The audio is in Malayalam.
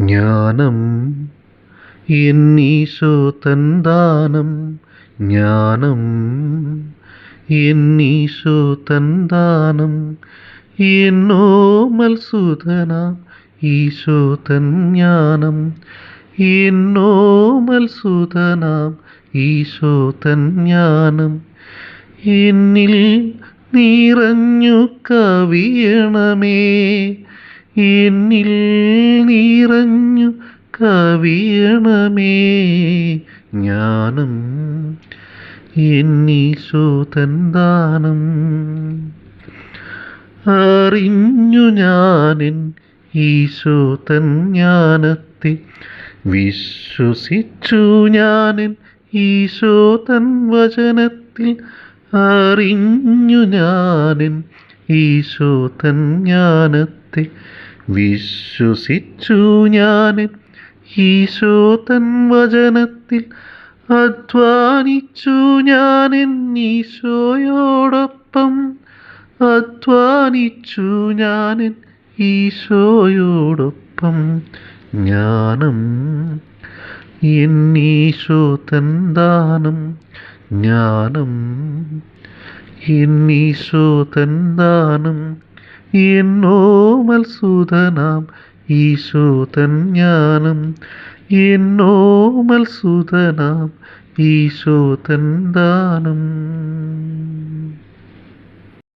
ജ്ഞാനം. എന്നീശോ തൻ ദാനം ജ്ഞാനം. എന്നീശോ തൻ ദാനം എന്നോ മത്സൂദന ഈശോ തൻ ജ്ഞാനം എന്നോ മത്സുതനാം ഈശോ തൻ ജ്ഞാനം എന്നിൽ നിറഞ്ഞു കവിയണമേ. എന്നിൽ നിറഞ്ഞു കവിയണമേ ജ്ഞാനം എന്നീശോ തന്താനം അറിഞ്ഞു ഞാനിൻ ഈശോ തൻ ജ്ഞാനത്തെ വിശ്വസിച്ചു ഞാനിൻ ഈശോ തൻ വചനത്തിൽ അറിഞ്ഞു ഞാനെൻ ഈശോ തൻ ജ്ഞാനത്തെ വിശ്വസിച്ചു ഞാൻ. ഈശോ തൻ വചനത്തിൽ അധ്വാനിച്ചു ഞാൻ. ഈശോയോടൊപ്പം അധ്വാനിച്ചു ഞാൻ. ഈശോയോടൊപ്പം ജ്ഞാനം. എന്നീശോ തൻ ദാനം ജ്ഞാനം. എന്നീശോ തൻ ദാനം എന്നോ മത്സുതനാം ഈശോ തൻ ജ്ഞാനം എന്നോ മത്സുതനാം ഈശോ തൻ ദാനം